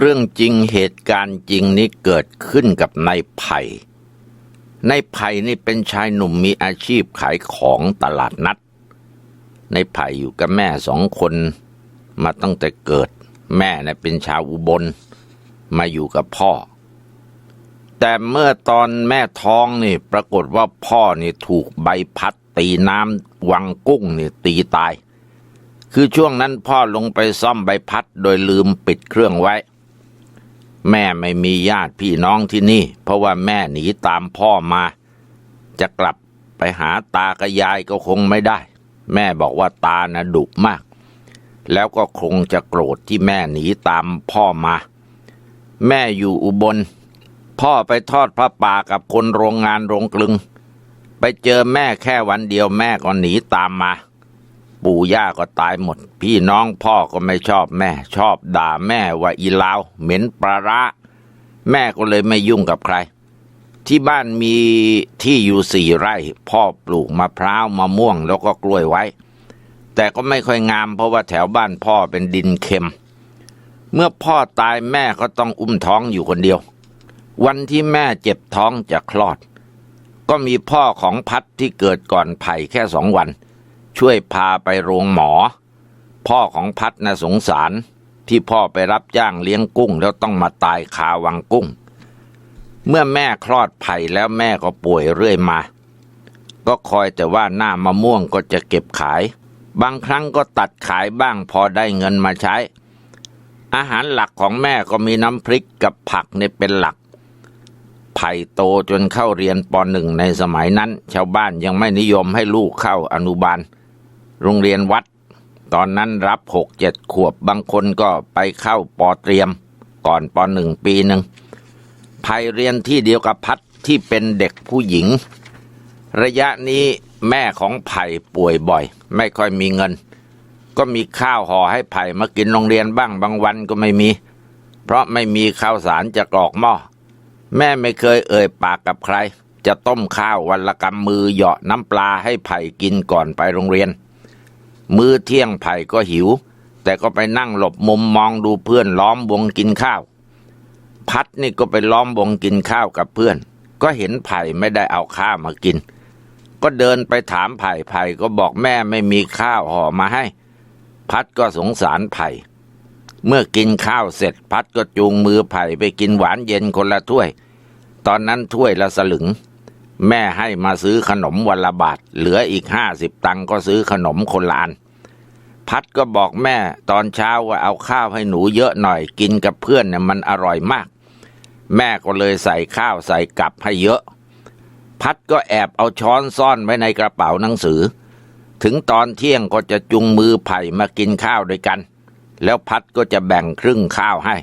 เรื่องจริงเหตุการณ์จริงนี้เกิดขึ้นกับนายไผ่นายไผ่นี่เป็นชายหนุ่มมีอาชีพขายของตลาดนัดนายไผ่อยู่กับแม่สองคนมาตั้งแต่เกิด แม่น่ะเป็นชาวอุบล มาอยู่กับพ่อ แต่เมื่อตอนแม่ท้องนี่ปรากฏว่าพ่อนี่ถูกใบพัดตีน้ำวังกุ้งนี่ตีตาย คือช่วงนั้นพ่อลงไปซ่อมใบพัดโดยลืมปิดเครื่องไว้ แม่ไม่มีญาติพี่น้องที่นี่ เพราะว่าแม่หนีตามพ่อมา จะกลับไปหาตากับยายก็คงไม่ได้ แม่บอกว่าตานะดุมาก แล้วก็คงจะโกรธที่แม่หนีตามพ่อมา แม่อยู่อุบล พ่อไปทอดพระป่ากับคนโรงงานโรงกลึง ไปเจอแม่แค่วันเดียวแม่ก็หนีตามมา ปู่ย่าก็ตายหมด พี่น้องพ่อก็ไม่ชอบแม่ ชอบด่าแม่ว่าอีลาวเหม็นปลาร้าแม่ก็เลยไม่ยุ่งกับใคร ที่บ้านมีที่อยู่สี่ไร่ พ่อปลูกมะพร้าวมะม่วงแล้วก็กล้วยไว้ แต่ก็ไม่ค่อยงามเพราะว่าแถวบ้านพ่อเป็นดินเค็ม เมื่อพ่อตายแม่ก็ต้องอุ้มท้องอยู่คนเดียว วันที่แม่เจ็บท้องจะคลอด ก็มีพ่อของพัดที่เกิดก่อนไผ่แค่สองวัน ช่วยพาไปโรงหมอ พ่อของพัดน่ะสงสารที่พ่อไปรับจ้างเลี้ยงกุ้ง แล้วต้องมาตายคาวังกุ้ง เมื่อแม่คลอดไผ่แล้วแม่ก็ป่วยเรื่อยมา ก็คอยแต่ว่าหน้ามะม่วงก็จะเก็บขาย บางครั้งก็ตัดขายบ้างพอได้เงินมาใช้ อาหารหลักของแม่ก็มีน้ำพริกกับผักเนี่ยเป็นหลัก ไผ่โตจนเข้าเรียนปหนึ่งในสมัยนั้น ชาวบ้านยังไม่นิยมให้ลูกเข้าอนุบาล โรงเรียนวัด ตอนนั้นรับหกเจ็ดขวบบางคนก็ไปเข้าปอเตรียม ก่อนปหนึ่งปีหนึ่งไผ่เรียนที่เดียวกับพัดที่เป็นเด็กผู้หญิง ระยะนี้แม่ของไผ่ป่วยบ่อย ไม่ค่อยมีเงิน ก็มีข้าวห่อให้ไผ่มากินโรงเรียนบ้างบางวันก็ไม่มี เพราะไม่มีข้าวสารจะกรอกหม้อแม่ไม่เคยเอ่ยปากกับใคร จะต้มข้าววันละกำมือเหยาะน้ำปลาให้ไผ่กินก่อนไปโรงเรียน มื้อเที่ยงไผ่ก็หิว แต่ก็ไปนั่งหลบมุมมองดูเพื่อนล้อมวงกินข้าว พัดนี่ก็ไปล้อมวงกินข้าวกับเพื่อน ก็เห็นไผ่ไม่ได้เอาข้าวมากิน ก็เดินไปถามไผ่ไผ่ก็บอกแม่ไม่มีข้าวห่อมาให้ พัดก็สงสารไผ่เมื่อกินข้าวเสร็จพัดก็จูงมือไผ่ไปกินหวานเย็นคนละถ้วย ตอนนั้นถ้วยละสลึง แม่ให้มาซื้อขนมวันละบาท เหลืออีกห้าสิบตังก็ซื้อขนมคนละอัน พัดก็บอกแม่ตอนเช้าว่าเอาข้าวให้หนูเยอะหน่อยกินกับเพื่อนเนี่ยมันอร่อยมาก แม่ก็เลยใส่ข้าวใส่กับให้เยอะ พัดก็แอบเอาช้อนซ่อนไว้ในกระเป๋าหนังสือ ถึงตอนเที่ยงก็จะจุงมือไผ่มากินข้าวด้วยกัน แล้วพัดก็จะแบ่งครึ่งข้าวให้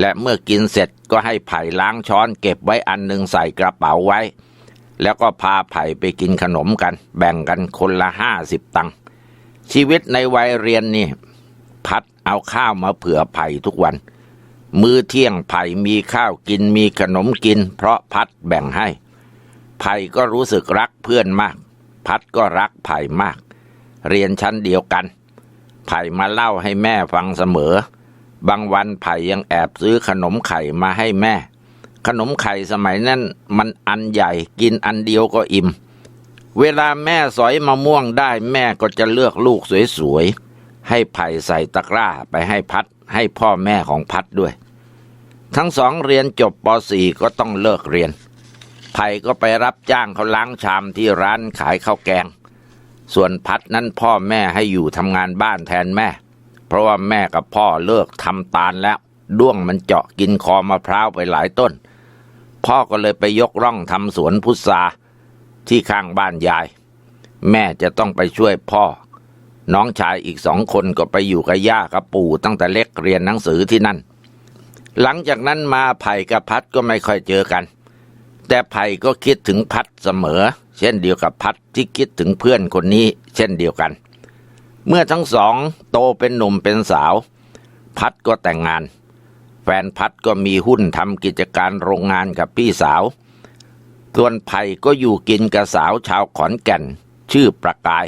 และเมื่อกินเสร็จก็ให้ไผ่ล้างช้อนเก็บไว้อันหนึ่งใส่กระเป๋าไว้ แล้วก็พาไผ่ไปกินขนมกัน แบ่งกันคนละห้าสิบตังค์ชีวิตในวัยเรียนนี่ พัดเอาข้าวมาเผื่อไผ่ทุกวัน มื้อเที่ยงไผ่มีข้าวกินมีขนมกิน เพราะพัดแบ่งให้ไผ่ก็รู้สึกรักเพื่อนมาก พัดก็รักไผ่มาก เรียนชั้นเดียวกัน ไผ่มาเล่าให้แม่ฟังเสมอ บางวันไผ่ยังแอบซื้อขนมไข่มาให้แม่ ขนมไข่สมัยนั้นมันอันใหญ่กินอันเดียวก็อิ่ม เวลาแม่สอยมะม่วงได้แม่ก็จะเลือกลูกสวยๆ ให้ไผ่ใส่ตะกร้าไปให้พัดให้พ่อแม่ของพัดด้วย ทั้งสองเรียนจบป .4 ก็ต้องเลิกเรียน ไผ่ก็ไปรับจ้างเขาล้างชามที่ร้านขายข้าวแกง ส่วนพัดนั้นพ่อแม่ให้อยู่ทำงานบ้านแทนแม่ เพราะว่าแม่กับพ่อเลิกทำตาลแล้วด้วงมันเจาะกินคอมะพร้าวไปหลายต้น พ่อก็เลยไปยกร่องทำสวนพุทราที่ข้างบ้านยาย แม่จะต้องไปช่วยพ่อ น้องชายอีกสองคนก็ไปอยู่กับย่ากับปู่ตั้งแต่เล็กเรียนหนังสือที่นั่น หลังจากนั้นมาไผ่กับพัดก็ไม่ค่อยเจอกัน แต่ไผ่ก็คิดถึงพัดเสมอ เช่นเดียวกับพัดที่คิดถึงเพื่อนคนนี้ เช่นเดียวกัน เมื่อทั้งสองโตเป็นหนุ่มเป็นสาว พัดก็แต่งงาน แฟนพัดก็มีหุ้นทำกิจการโรงงานกับพี่สาว ส่วนไผ่ก็อยู่กินกับสาวชาวขอนแก่น ชื่อประกาย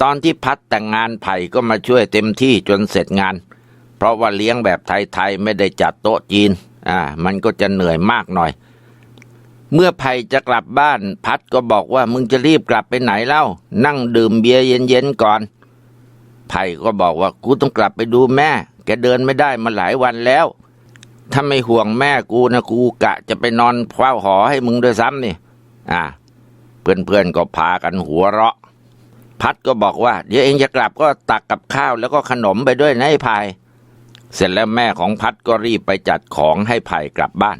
ตอนที่พัดแต่งงานไผ่ก็มาช่วยเต็มที่จนเสร็จงาน เพราะว่าเลี้ยงแบบไทยๆไม่ได้จัดโต๊ะจีน อ่า มันก็จะเหนื่อยมากหน่อย เมื่อไผ่จะกลับบ้าน พัดก็บอกว่ามึงจะรีบกลับไปไหนเล่า นั่งดื่มเบียร์เย็นๆก่อนไผ่ก็บอกว่ากูต้องกลับไปดูแม่ เดินไม่ได้มาหลายวันแล้ว ถ้าไม่ห่วงแม่กูนะกูกะ จะไปนอนเฝ้าหอให้มึงด้วยซ้ำนี่ อ่า เพื่อนๆก็พากันหัวเราะ พัดก็บอกว่า เดี๋ยวเองจะกลับก็ตักกับข้าวแล้วก็ขนมไปด้วยนะไอ้ไผ่เสร็จแล้วแม่ของพัดก็รีบไปจัดของให้ไผ่กลับบ้าน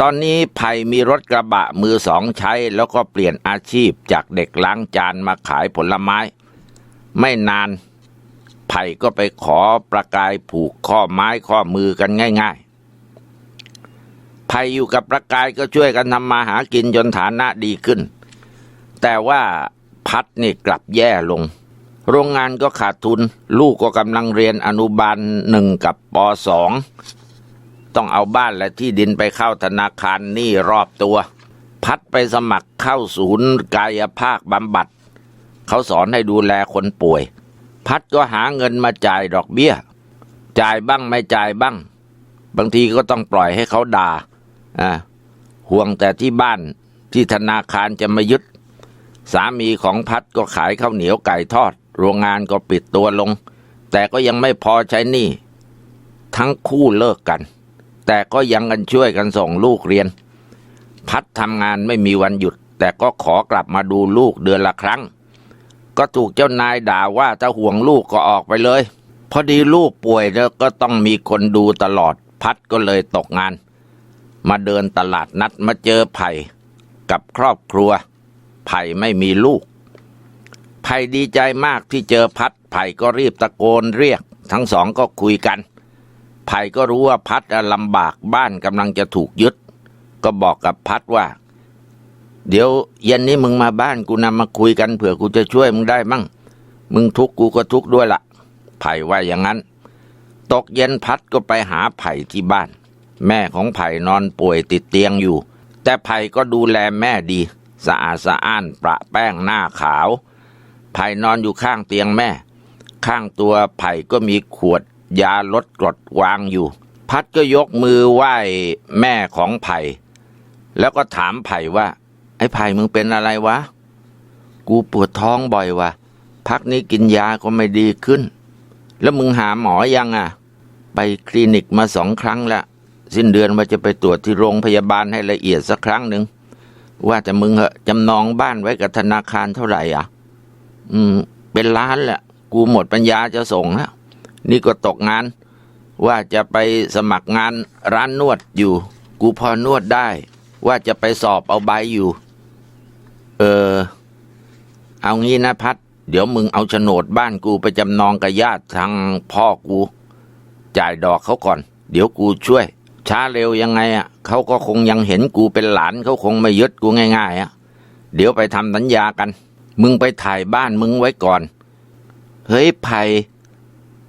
ตอนนี้ไผ่มีรถกระบะมือสองใช้ แล้วก็เปลี่ยนอาชีพจากเด็กล้างจานมาขายผลไม้ ไม่นาน ไผ่ก็ไปขอประกายผูกข้อไม้ข้อมือกันง่ายๆไผ่อยู่กับประกายก็ช่วยกันทำมาหากินจนฐานะดีขึ้น แต่ว่าพัดนี่กลับแย่ลง โรงงานก็ขาดทุน ลูกก็กำลังเรียนอนุบาลหนึ่งกับปสองต้องเอาบ้านและที่ดินไปเข้าธนาคารหนี้รอบตัว พัดไปสมัครเข้าศูนย์กายภาคบำบัด เขาสอนให้ดูแลคนป่วย พัดก็หาเงินมาจ่ายดอกเบี้ย จ่ายบ้างไม่จ่ายบ้าง บางทีก็ต้องปล่อยให้เขาด่าอ่าห่วงแต่ที่บ้านที่ธนาคารจะมายึด สามีของพัดก็ขายข้าวเหนียวไก่ทอด โรงงานก็ปิดตัวลง แต่ก็ยังไม่พอใช้หนี้ทั้งคู่เลิกกัน แต่ก็ยังกันช่วยกันส่งลูกเรียน พัดทำงานไม่มีวันหยุด แต่ก็ขอกลับมาดูลูกเดือนละครั้ง ก็ถูกเจ้านายด่าว่าถ้าห่วงลูกก็ออกไปเลย พอดีลูกป่วยแล้วก็ต้องมีคนดูตลอด พัดก็เลยตกงาน มาเดินตลาดนัดมาเจอไผ่กับครอบครัว ไผ่ไม่มีลูก ไผ่ดีใจมากที่เจอพัด ไผ่ก็รีบตะโกนเรียก ทั้งสองก็คุยกันไผ่ก็รู้ว่าพัดลำบากบ้านกำลังจะถูกยึด ก็บอกกับพัดว่า เดี๋ยวเย็นนี้มึงมาบ้านกูนำมาคุยกันเผื่อกูจะช่วยมึงได้มั่ง มึงทุกกูก็ทุกด้วยละ่ะ ไผ่ว่าอย่างนั้น ตกเย็นพัดก็ไปหาไผ่ที่บ้าน แม่ของไผ่นอนป่วยติดเตียงอยู่ แต่ไผ่ก็ดูแลแม่ดี สะอาดสะอ้านประแป้งหน้าขาว ไผ่นอนอยู่ข้างเตียงแม่ ข้างตัวไผ่ก็มีขวดยาลดกรดวางอยู่ พัดก็ยกมือไหว้แม่ของไผ่ แล้วก็ถามไผ่ว่า ไอ้ไผ่มึงเป็นอะไรวะ กูปวดท้องบ่อยวะพักนี้กินยาก็ไม่ดีขึ้น แล้วมึงหาหมอยังอะ ไปคลินิกมาสองครั้งละสิ้นเดือนว่าจะไปตรวจที่โรงพยาบาลให้ละเอียดสักครั้งหนึ่งว่าแต่มึงเหอะจำนองบ้านไว้กับธนาคารเท่าไหร่อะ อืม เป็นล้านแหละกูหมดปัญญาจะส่งแล้วนี่ก็ตกงาน ว่าจะไปสมัครงานร้านนวดอยู่ กูพอนวดได้ ว่าจะไปสอบเอาใบอยู่ เออ เอางี้นะพัด เดี๋ยวมึงเอาโฉนดบ้านกูไปจำนองกับญาติทางพ่อกู จ่ายดอกเขาก่อน เดี๋ยวกูช่วย ช้าเร็วยังไงอะเขาก็คงยังเห็นกูเป็นหลานเขาคงไม่ยึดกูง่าย ๆอะเดี๋ยวไปทำสัญญากัน มึงไปถ่ายบ้านมึงไว้ก่อน เฮ้ยไผ่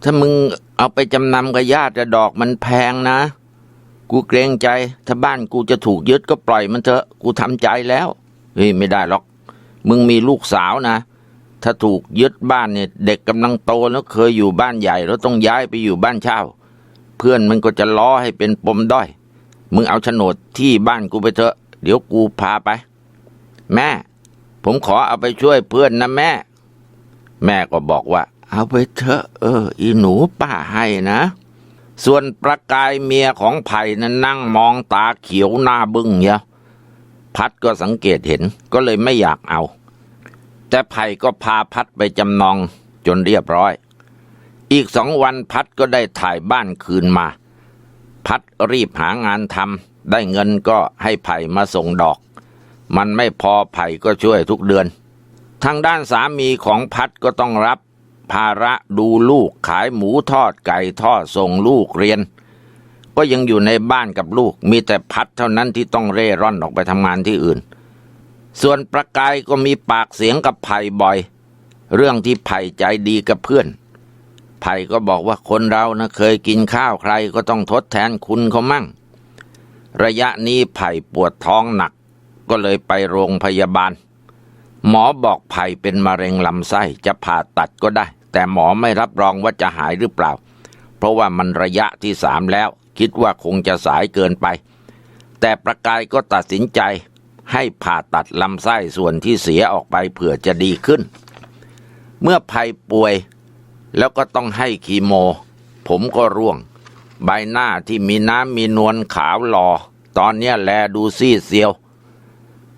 ถ้ามึงเอาไปจำนำกับญาติอะดอกมันแพงนะ กูเกรงใจ ถ้าบ้านกูจะถูกยึดก็ปล่อยมันเถอะ กูทำใจแล้ว เฮ้ยไม่ได้หรอก มึงมีลูกสาวนะ ถ้าถูกยึดบ้านเนี่ย เด็กกำลังโตแล้วเคยอยู่บ้านใหญ่ แล้วต้องย้ายไปอยู่บ้านเช่า เพื่อนมันก็จะล้อให้เป็นปมด้อย มึงเอาโฉนดที่บ้านกูไปเถอะ เดี๋ยวกูพาไป แม่ ผมขอเอาไปช่วยเพื่อนนะแม่ แม่ก็บอกว่า เอาไปเถอะ เออ อีหนูป้าให้นะส่วนประกายเมียของไผ่นั้นนั่งมองตาเขียวหน้าบึ้งเยอะ พัดก็สังเกตเห็นก็เลยไม่อยากเอา แต่ไผ่ก็พาพัดไปจำนองจนเรียบร้อย อีกสองวันพัดก็ได้ถ่ายบ้านคืนมา พัดรีบหางานทำได้เงินก็ให้ไผ่มาส่งดอก มันไม่พอไผ่ก็ช่วยทุกเดือน ทางด้านสามีของพัดก็ต้องรับ ภาระดูลูกขายหมูทอดไก่ทอดส่งลูกเรียน ก็ยังอยู่ในบ้านกับลูก มีแต่พัดเท่านั้นที่ต้องเร่ร่อนออกไปทำงานที่อื่น ส่วนประกายก็มีปากเสียงกับไผ่บ่อย เรื่องที่ไผ่ใจดีกับเพื่อนไผ่ก็บอกว่าคนเรานะเคยกินข้าวใครก็ต้องทดแทนคุณเขามั่ง ระยะนี้ไผ่ปวดท้องหนัก ก็เลยไปโรงพยาบาล หมอบอกไผ่เป็นมะเร็งลำไส้จะผ่าตัดก็ได้ แต่หมอไม่รับรองว่าจะหายหรือเปล่า เพราะว่ามันระยะที่สามแล้ว คิดว่าคงจะสายเกินไป แต่ประกายก็ตัดสินใจให้ผ่าตัดลำไส้ส่วนที่เสียออกไปเผื่อจะดีขึ้น เมื่อภัยป่วยแล้วก็ต้องให้คีโม ผมก็ร่วง ใบหน้าที่มีน้ำมีนวลขาวหลอ ตอนนี้แลดูซีดเซียว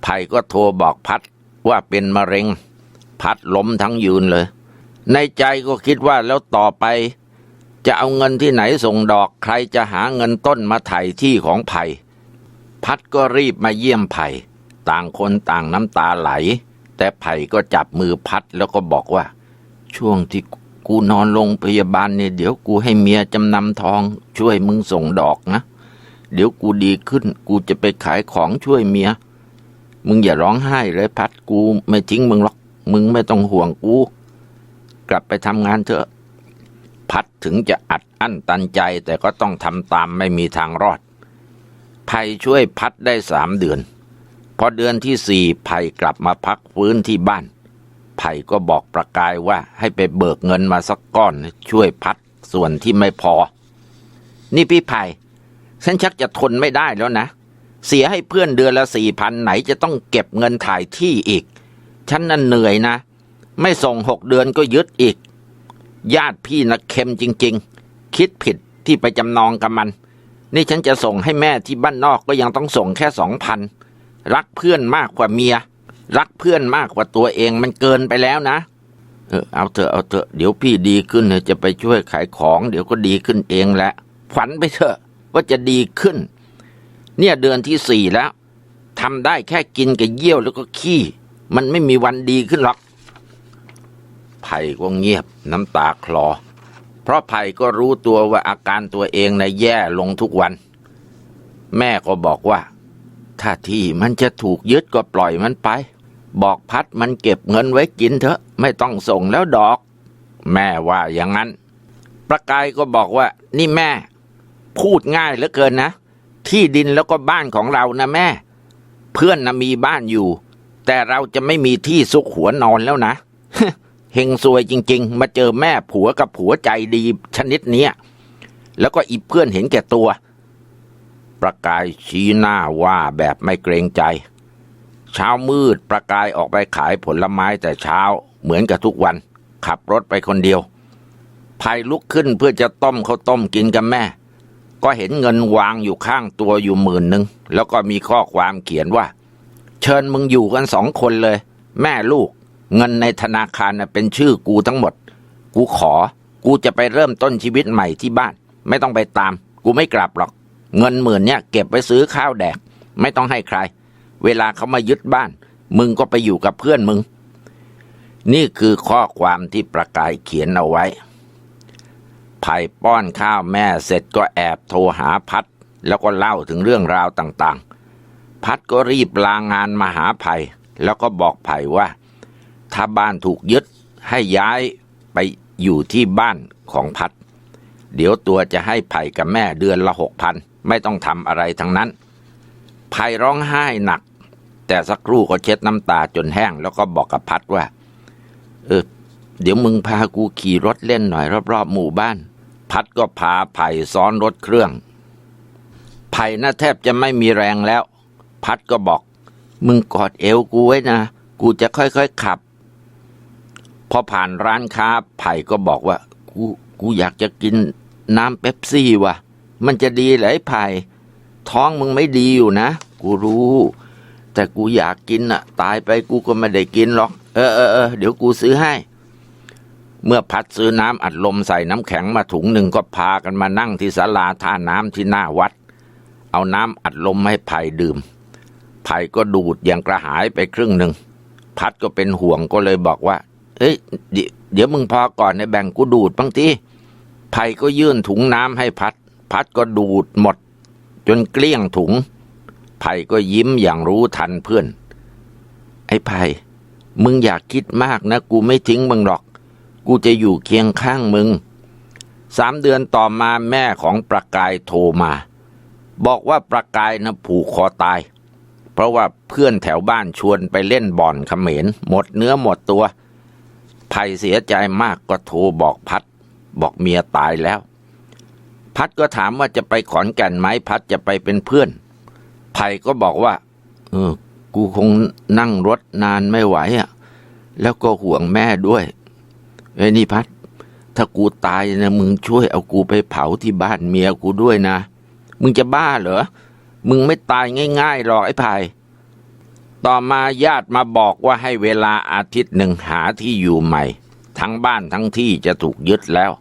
ไผ่ก็โทรบอกพัดว่าเป็นมะเร็ง พัดล้มทั้งยืนเลย ในใจก็คิดว่าแล้วต่อไป จะเอาเงินที่ไหนส่งดอกใครจะหาเงินต้นมาไถ่ที่ของไผ่พัดก็รีบมาเยี่ยมไผ่ต่างคนต่างน้ำตาไหล แต่ไผ่ก็จับมือพัดแล้วก็บอกว่า ช่วงที่กูนอนโรงพยาบาลเนี่ยเดี๋ยวกูให้เมียจำนำทอง ช่วยมึงส่งดอกนะ เดี๋ยวกูดีขึ้น กูจะไปขายของช่วยเมีย มึงอย่าร้องไห้เลยพัดกูไม่ทิ้งมึงหรอก มึงไม่ต้องห่วงกู กลับไปทำงานเถอะ พัดถึงจะอัดอั้นตันใจแต่ก็ต้องทำตามไม่มีทางรอด ภัยช่วยพัดได้สามเดือน พอเดือนที่สี่ภัยกลับมาพักฟื้นที่บ้านไผ่ก็บอกประกายว่าให้ไปเบิกเงินมาสักก้อนช่วยพัดส่วนที่ไม่พอ นี่พี่ไผ่ฉันชักจะทนไม่ได้แล้วนะ เสียให้เพื่อนเดือนละสี่พันไหนจะต้องเก็บเงินถ่ายที่อีก ฉันนั่นเหนื่อยนะ ไม่ส่งหกเดือนก็ยึดอีก ญาติพี่นะเค็มจริง ๆ คิดผิดที่ไปจำนองกับมัน นี่ฉันจะส่งให้แม่ที่บ้านนอกก็ยังต้องส่งแค่สองพันรักเพื่อนมากกว่าเมีย รักเพื่อนมากกว่าตัวเองมันเกินไปแล้วนะ เออเอาเถอะเอาเถอะเดี๋ยวพี่ดีขึ้นเนี่ยจะไปช่วยขายของ เดี๋ยวก็ดีขึ้นเองแหละฝันไปเถอะว่าจะดีขึ้น เนี่ยเดือนที่สี่แล้วทำได้แค่กินกับเยี่ยวแล้วก็ขี้ มันไม่มีวันดีขึ้นหรอก ไผ่ก็เงียบน้ำตาคลอ เพราะไผ่ก็รู้ตัวว่าอาการตัวเองในแย่ลงทุกวัน แม่ก็บอกว่า ถ้าที่มันจะถูกยึดก็ปล่อยมันไป บอกพัดมันเก็บเงินไว้กินเถอะไม่ต้องส่งแล้วดอก แม่ว่าอย่างนั้น ประกายก็บอกว่า นี่แม่ พูดง่ายเหลือเกินนะ ที่ดินแล้วก็บ้านของเรานะแม่ เพื่อนนะมีบ้านอยู่แต่เราจะไม่มีที่ซุกหัวนอนแล้วนะ เฮงซวยจริง ๆ มาเจอแม่ผัวกับผัวใจดีชนิดเนี้ยแล้วก็อีเพื่อนเห็นแก่ตัว ประกายชี้หน้าว่าแบบไม่เกรงใจ เช้ามืดประกายออกไปขายผลไม้แต่เช้าเหมือนกับทุกวัน ขับรถไปคนเดียวภัยลุกขึ้นเพื่อจะต้มข้าวต้มกินกับแม่ ก็เห็นเงินวางอยู่ข้างตัวอยู่หมื่นหนึ่งแล้วก็มีข้อความเขียนว่า เชิญมึงอยู่กันสองคนเลย แม่ลูก เงินในธนาคารเป็นชื่อกูทั้งหมด กูขอ กูจะไปเริ่มต้นชีวิตใหม่ที่บ้าน ไม่ต้องไปตาม กูไม่กลับหรอก เงินหมื่นเนี่ยเก็บไว้ซื้อข้าวแดก ไม่ต้องให้ใคร เวลาเขามายึดบ้าน มึงก็ไปอยู่กับเพื่อนมึง นี่คือข้อความที่ประกายเขียนเอาไว้ไผ่ป้อนข้าวแม่เสร็จก็แอบโทรหาพัด แล้วก็เล่าถึงเรื่องราวต่างๆ พัดก็รีบลางานมาหาไผ่แล้วก็บอกไผ่ว่า ถ้าบ้านถูกยึดให้ย้ายไปอยู่ที่บ้านของพัด เดี๋ยวตัวจะให้ไผ่กับแม่เดือนละหกพันไม่ต้องทำอะไรทั้งนั้นไผ่ร้องไห้หนัก แต่สักครู่ก็เช็ดน้ำตาจนแห้ง แล้วก็บอกกับพัดว่า เออ เดี๋ยวมึงพากูขี่รถเล่นหน่อยรอบๆหมู่บ้าน พัดก็พาไผ่ซ้อนรถเครื่องไผ่น่าแทบจะไม่มีแรงแล้ว พัดก็บอก มึงกอดเอวกูไว้นะ กูจะค่อยๆขับ พอผ่านร้านค้าไผ่ก็บอกว่า กูกูอยากจะกินน้ำเป๊ปซี่ว่ะ มันจะดีเหรอไอ้ไผ่ท้องมึงไม่ดีอยู่นะ กูรู้ แต่กูอยากกินอะตายไปกูก็ไม่ได้กินหรอก เออเออเออเดี๋ยวกูซื้อให้ เมื่อพัดซื้อน้ำอัดลมใส่น้ำแข็งมาถุงหนึ่งก็พากันมานั่งที่ศาลาท่าน้ำที่หน้าวัด เอาน้ำอัดลมให้ไผ่ดื่มไผ่ก็ดูดอย่างกระหายไปครึ่งหนึ่งพัดก็เป็นห่วงก็เลยบอกว่า เฮ้ยเดี๋ยวมึงพอก่อนในแบ่งกูดูดบ้างทีไผ่ก็ยื่นถุงน้ำให้พัด พัดก็ดูดหมด จนเกลี้ยงถุง ไผ่ก็ยิ้มอย่างรู้ทันเพื่อน ไอ้ไผ่มึงอยากคิดมากนะ กูไม่ทิ้งมึงหรอก กูจะอยู่เคียงข้างมึง สามเดือนต่อมาแม่ของประกายโทรมา บอกว่าประกายนะผูกคอตาย เพราะว่าเพื่อนแถวบ้านชวนไปเล่นบ่อนเขมรหมดเนื้อหมดตัว ไผ่เสียใจมากก็โทรบอกพัด บอกเมียตายแล้ว พัดก็ถามว่าจะไปขอนแก่นไหมพัดจะไปเป็นเพื่อนไผ่ก็บอกว่า เออ กูคงนั่งรถนานไม่ไหวอะ่ะ แล้วก็ห่วงแม่ด้วยไอ้นี่พัด ถ้ากูตายนะมึงช่วยเอากูไปเผาที่บ้านเมียกูด้วยนะ มึงจะบ้าเหรอ มึงไม่ตายง่ายๆหรอกไอ้ไผ่ ต่อมาญาติมาบอกว่าให้เวลาอาทิตย์หนึ่งหาที่อยู่ใหม่ ทั้งบ้านทั้งที่จะถูกยึดแล้ว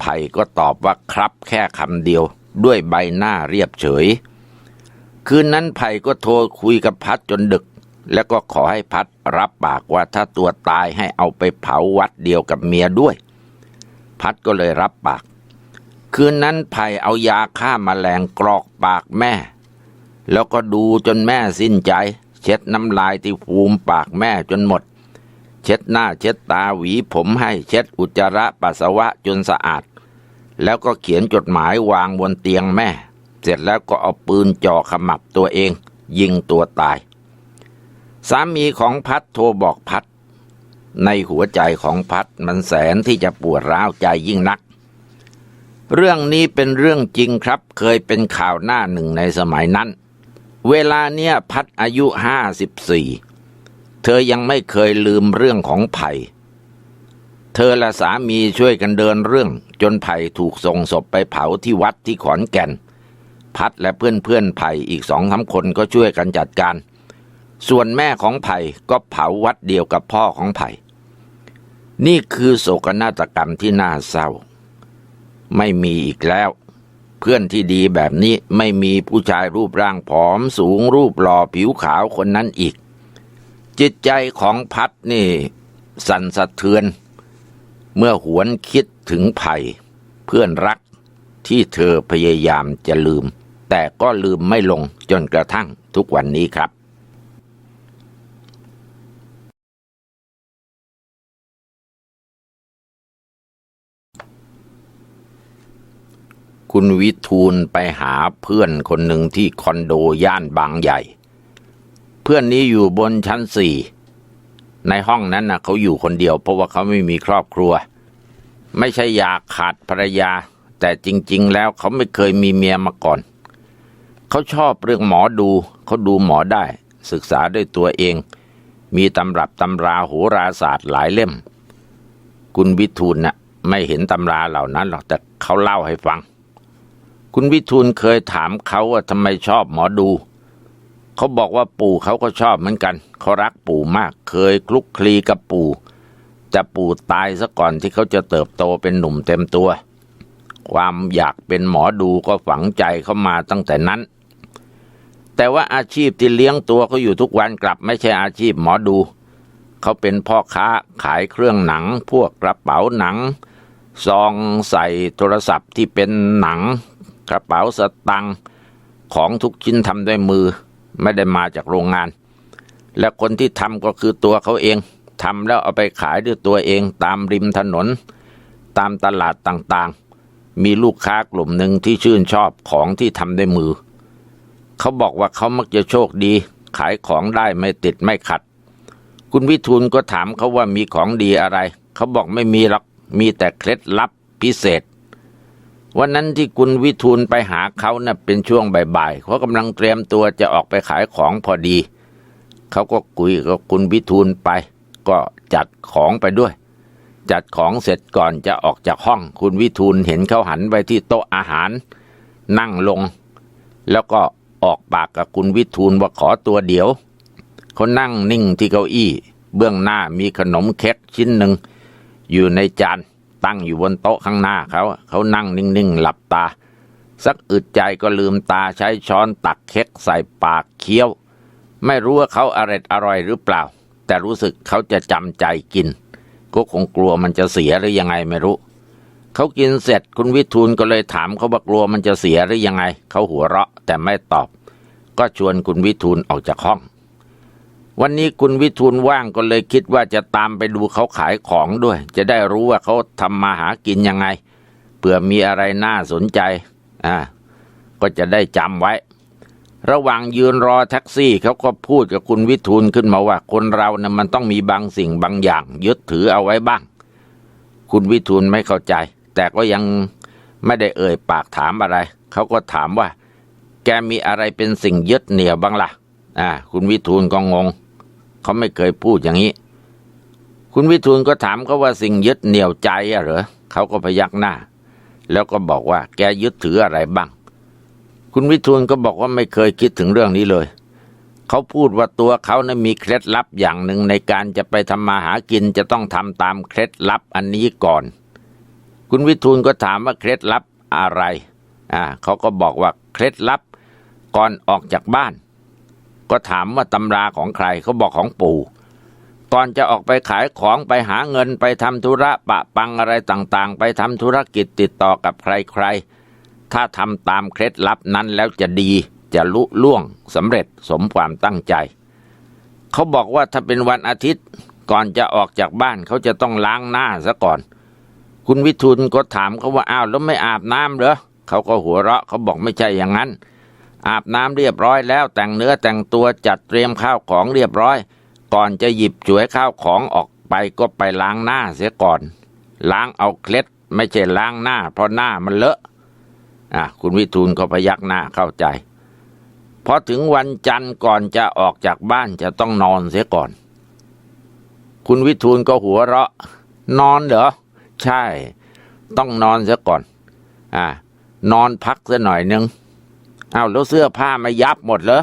ไผ่ก็ตอบว่าครับแค่คำเดียว ด้วยใบหน้าเรียบเฉย คืนนั้นไผ่ก็โทรคุยกับพัดจนดึก แล้วก็ขอให้พัดรับปากว่าถ้าตัวตายให้เอาไปเผาวัดเดียวกับเมียด้วย พัดก็เลยรับปาก คืนนั้นไผ่เอายาฆ่ามาแมลงกรอกปากแม่ แล้วก็ดูจนแม่สิ้นใจ เช็ดน้ำลายที่ฟูมปากแม่จนหมด เช็ดหน้าเช็ดตาหวีผมให้เช็ดอุจจาระปัสสาวะจนสะอาด แล้วก็เขียนจดหมายวางบนเตียงแม่ เสร็จแล้วก็เอาปืนจ่อขมับตัวเอง ยิงตัวตาย สามีของพัดโทรบอกพัด ในหัวใจของพัดมันแสนที่จะปวดร้าวใจยิ่งนักเรื่องนี้เป็นเรื่องจริงครับ เคยเป็นข่าวหน้าหนึ่งในสมัยนั้น เวลาเนี้ยพัดอายุห้าสิบสี่เธอยังไม่เคยลืมเรื่องของไผ่เธอและสามีช่วยกันเดินเรื่อง จนไผ่ถูกส่งศพไปเผาที่วัดที่ขอนแก่น พัดและเพื่อนเพื่อนๆไผ่อีกสองสาคนก็ช่วยกันจัดการ ส่วนแม่ของไผ่ก็เผาวัดเดียวกับพ่อของไผ่ นี่คือโศกนาฏกรรมที่น่าเศร้า ไม่มีอีกแล้ว เพื่อนที่ดีแบบนี้ไม่มีผู้ชายรูปร่างผอมสูงรูปหล่อผิวขาวคนนั้นอีก จิตใจของพัดนี่ สั่นสะเทือน เมื่อหวนคิดถึงไผ่เพื่อนรักที่เธอพยายามจะลืม แต่ก็ลืมไม่ลงจนกระทั่งทุกวันนี้ครับ คุณวิทูลไปหาเพื่อนคนหนึ่งที่คอนโดย่านบางใหญ่ เพื่อนนี้อยู่บนชั้นสี่ในห้องนั้นนะเขาอยู่คนเดียว เพราะว่าเขาไม่มีครอบครัว ไม่ใช่อยากขาดภรรยา แต่จริง ๆ แล้วเขาไม่เคยมีเมียมาก่อน เขาชอบเรื่องหมอดู เขาดูหมอได้ ศึกษาด้วยตัวเอง มีตำรับตำราโหราศาสตร์หลายเล่ม คุณวิทูลนะ่ะไม่เห็นตำราเหล่านั้นหรอกแต่เขาเล่าให้ฟัง คุณวิทูลเคยถามเขาว่าทำไมชอบหมอดู เขาบอกว่าปู่เขาก็ชอบเหมือนกัน เขารักปู่มาก เคยคลุกคลีกับปู่ แต่ปู่ตายซะก่อนที่เขาจะเติบโตเป็นหนุ่มเต็มตัว ความอยากเป็นหมอดูก็ฝังใจเขามาตั้งแต่นั้น แต่ว่าอาชีพที่เลี้ยงตัวเขาอยู่ทุกวันกลับไม่ใช่อาชีพหมอดู เขาเป็นพ่อค้าขายเครื่องหนัง พวกกระเป๋าหนังซองใส่โทรศัพท์ที่เป็นหนัง กระเป๋าสตังค์ของทุกชิ้นทำด้วยมือ ไม่ได้มาจากโรงงาน และคนที่ทำก็คือตัวเขาเองทำแล้วเอาไปขายด้วยตัวเองตามริมถนน ตามตลาดต่างๆ มีลูกค้ากลุ่มหนึ่งที่ชื่นชอบของที่ทำด้วยมือ เขาบอกว่าเขามักจะโชคดี ขายของได้ไม่ติดไม่ขัด คุณวิทูลก็ถามเขาว่ามีของดีอะไร เขาบอกไม่มีหรอกมีแต่เคล็ดลับพิเศษ วันนั้นที่คุณวิทูลไปหาเขานะ่ะเป็นช่วงบ่ายๆเขากำลังเตรียมตัวจะออกไปขายของพอดี เขาก็คุยกับคุณวิทูลไป ก็จัดของไปด้วย จัดของเสร็จก่อนจะออกจากห้อง คุณวิทูลเห็นเขาหันไปที่โต๊ะอาหาร นั่งลง แล้วก็ออกปากกับคุณวิทูลว่าขอตัวเดียวเขานั่งนิ่งที่เก้าอี้ เบื้องหน้ามีขนมเค้กชิ้นหนึ่งอยู่ในจาน ตั้งอยู่บนโต๊ะข้างหน้าเขาเขานั่งนิ่งๆหลับตา สักอึดใจก็ลืมตาใช้ช้อนตักเค้กใส่ปากเคี้ยว ไม่รู้ว่าเขาอร่อยอร่อยหรือเปล่า แต่รู้สึกเขาจะจำใจกิน ก็คงกลัวมันจะเสียหรือยังไงไม่รู้ เขากินเสร็จคุณวิทูลก็เลยถามเขาว่ากลัวมันจะเสียหรือยังไง เขาหัวเราะแต่ไม่ตอบ ก็ชวนคุณวิทูลออกจากห้อง วันนี้คุณวิทูลว่างก็เลยคิดว่าจะตามไปดูเขาขายของด้วย จะได้รู้ว่าเขาทำมาหากินยังไงเผื่อมีอะไรน่าสนใจอ่าก็จะได้จำไว้ ระหว่างยืนรอแท็กซี่เขาก็พูดกับคุณวิทูลขึ้นมาว่าคนเรานะ่ะมันต้องมีบางสิ่งบางอย่าง ยึดถือเอาไว้บ้าง คุณวิทูลไม่เข้าใจ แต่ก็ยังไม่ได้เอ่ยปากถามอะไร เขาก็ถามว่า แกมีอะไรเป็นสิ่งยึดเหนี่ยวบ้างล่ะ อ่า คุณวิทูลก็งง เขาไม่เคยพูดอย่างนี้ คุณวิทูลก็ถามเขาว่าสิ่งยึดเหนี่ยวใจอะเหรอเขาก็พยักหน้า แล้วก็บอกว่า แกยึดถืออะไรบ้าง คุณวิทูลก็บอกว่าไม่เคยคิดถึงเรื่องนี้เลย เขาพูดว่าตัวเขานะมีเคล็ดลับอย่างหนึ่งในการจะไปทำมาหากินจะต้องทำตามเคล็ดลับอันนี้ก่อน คุณวิทูลก็ถามว่าเคล็ดลับอะไร อ่าเขาก็บอกว่าเคล็ดลับก่อนออกจากบ้าน ก็ถามว่าตำราของใครเขาบอกของปู่ก่อนจะออกไปขายของไปหาเงินไปทำธุระปะปังอะไรต่างๆ ไปทำธุรกิจติดต่อกับใครๆ ถ้าทำตามเคล็ดลับนั้นแล้วจะดีจะลุล่วงสำเร็จสมความตั้งใจ เขาบอกว่าถ้าเป็นวันอาทิตย์ก่อนจะออกจากบ้านเขาจะต้องล้างหน้าซะก่อน คุณวิทูลก็ถามเขาว่าอ้าวแล้วไม่อาบน้ำเหรอเขาก็หัวเราะเขาบอกไม่ใช่อย่างนั้น อาบน้ำเรียบร้อยแล้วแต่งเนื้อแต่งตัวจัดเตรียมข้าวของเรียบร้อย ก่อนจะหยิบจวยข้าวของออกไปก็ไปล้างหน้าเสียก่อน ล้างเอาเคล็ดไม่ใช่ล้างหน้า เพราะหน้ามันเลอะอะคุณวิทูลก็พยักหน้าเข้าใจพอถึงวันจันทร์ก่อนจะออกจากบ้านจะต้องนอนเสียก่อน คุณวิทูลก็หัวเราะ นอนเหรอ ใช่ ต้องนอนเสียก่อน อ่า นอนพักสัหน่อยนึง อ้าวแล้วเสื้อผ้าไม่ยับหมดเหรอ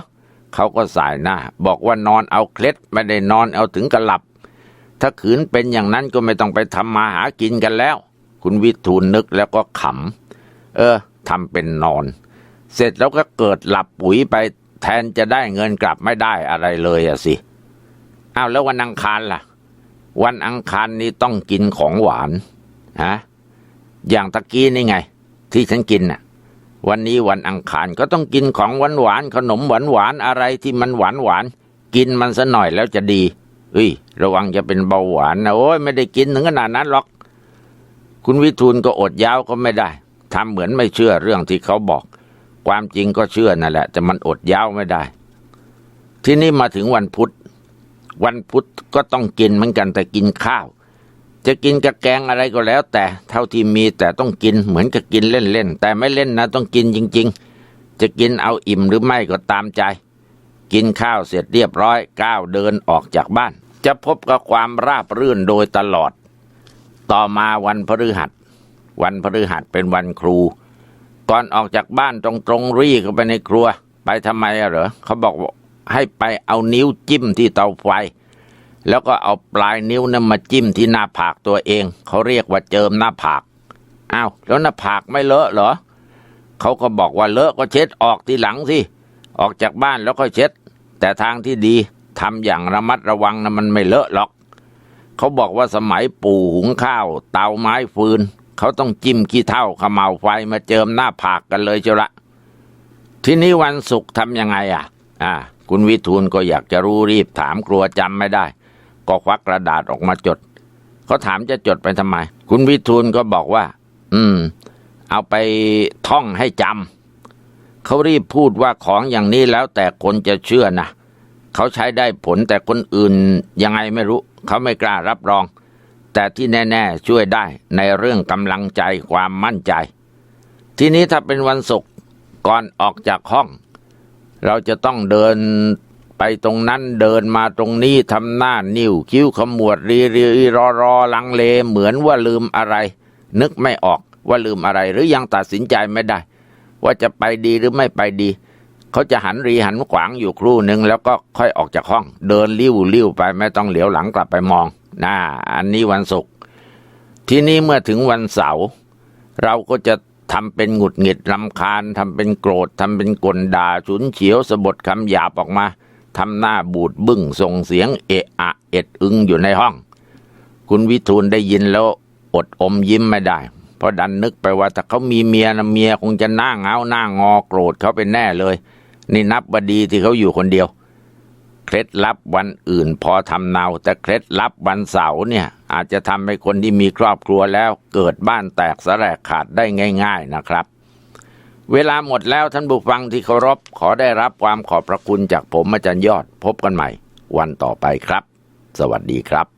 เขาก็สายหน้า บอกว่านอนเอาเคล็ดไม่ได้นอนเอาถึงกระหลับ ถ้าขืนเป็นอย่างนั้นก็ไม่ต้องไปทำมาหากินกันแล้ว คุณวิทูลนึกแล้วก็ขำเออทำเป็นนอน เสร็จแล้วก็เกิดหลับปุ๋ยไปแทนจะได้เงินกลับไม่ได้อะไรเลยอะสิอ้าวแล้ววันอังคารล่ะ วันอังคารนี้ต้องกินของหวานฮะอย่างตะกี้นี่ไง ที่ฉันกินน่ะ วันนี้วันอังคารก็ต้องกินของหวานหวานขนมหวานหวานอะไรที่มันหวานหวานกินมันซะหน่อยแล้วจะดีเอ้ย ระวังจะเป็นเบาหวานนะโอ้ยไม่ได้กินถึงขนาดนั้นหรอก คุณวิทูลก็อดยาวก็ไม่ได้ทำเหมือนไม่เชื่อเรื่องที่เขาบอก ความจริงก็เชื่อนั่นแหละ แต่มันอดยาวไม่ได้ ที่นี่มาถึงวันพุธ วันพุธก็ต้องกินเหมือนกันแต่กินข้าว จะกินกับแกงอะไรก็แล้ว แต่เท่าที่มีแต่ต้องกินเหมือนกับกินเล่นๆแต่ไม่เล่นนะต้องกินจริง ๆ จะกินเอาอิ่มหรือไม่ก็ตามใจ กินข้าวเสร็จเรียบร้อยก้าวเดินออกจากบ้าน จะพบกับความราบรื่นโดยตลอด ต่อมาวันพฤหัส วันพฤหัสเป็นวันครู ก่อนออกจากบ้านตรงๆรีเข้าไปในครัว ไปทำไมอะเหรอเขาบอกให้ไปเอานิ้วจิ้มที่เตาไฟ แล้วก็เอาปลายนิ้วนั้นมาจิ้มที่หน้าผากตัวเอง เขาเรียกว่าเจิมหน้าผากอ้าวแล้วหน้าผากไม่เลอะเหรอเขาก็บอกว่าเลอะก็เช็ดออกทีหลังสิออกจากบ้านแล้วก็เช็ด แต่ทางที่ดีทำอย่างระมัดระวังนะมันไม่เลอะหรอก เขาบอกว่าสมัยปู่หุงข้าว เตาไม้ฟืน เขาต้องจิ้มขี้เถ้าเขมาวไฟมาเจิมหน้าผากกันเลยเจ้าละทีนี้วันศุกร์ทำยังไงอะ อ่า คุณวิทูลก็อยากจะรู้รีบถามกลัวจำไม่ได้ ก็ควักกระดาษออกมาจด เขาถามจะจดไปทำไม คุณวิทูลก็บอกว่า อืม เอาไปท่องให้จำเขารีบพูดว่าของอย่างนี้แล้วแต่คนจะเชื่อนะเขาใช้ได้ผลแต่คนอื่นยังไงไม่รู้ เขาไม่กล้ารับรอง แต่ที่แน่ ๆ ช่วยได้ในเรื่องกำลังใจความมั่นใจ ทีนี้ถ้าเป็นวันศุกร์ก่อนออกจากห้อง เราจะต้องเดิน ไปตรงนั้นเดินมาตรงนี้ทำหน้านิ้วคิ้วขมวดรีรีรอรอลังเลเหมือนว่าลืมอะไร นึกไม่ออกว่าลืมอะไร หรือยังตัดสินใจไม่ได้ ว่าจะไปดีหรือไม่ไปดี เขาจะหันรีหันขวางอยู่ครู่หนึ่งแล้วก็ค่อยออกจากห้อง เดินลิ้วลิ้วไปไม่ต้องเหลียวหลังกลับไปมองน่ะอันนี้วันศุกร์ที่นี้เมื่อถึงวันเสาร์เราก็จะทำเป็นหงุดหงิดรำคาญทำเป็นโกรธทำเป็นกลด่าฉุนเฉียวสะบดคำหยาบออกมา ทำหน้าบูดบึ้งส่งเสียงเอะอะเอ็ดอึงอยู่ในห้อง คุณวิทูลได้ยินแล้ว อดอมยิ้มไม่ได้ เพราะดันนึกไปว่าถ้าเขามีเมียนะเมียคงจะหน้าเงาหน้างอโกรธเขาเป็นแน่เลย นี่นับบดีที่เขาอยู่คนเดียว เคล็ดลับวันอื่นพอทำเนา แต่เคล็ดลับวันเสาร์เนี่ย อาจจะทำให้คนที่มีครอบครัวแล้ว เกิดบ้านแตกสลายขาดได้ง่าย ๆนะครับ เวลาหมดแล้วท่านบุฟังที่เคารพขอได้รับความขอบพระคุณจากผมอาจารย์ยอด พบกันใหม่ วันต่อไปครับ สวัสดีครับ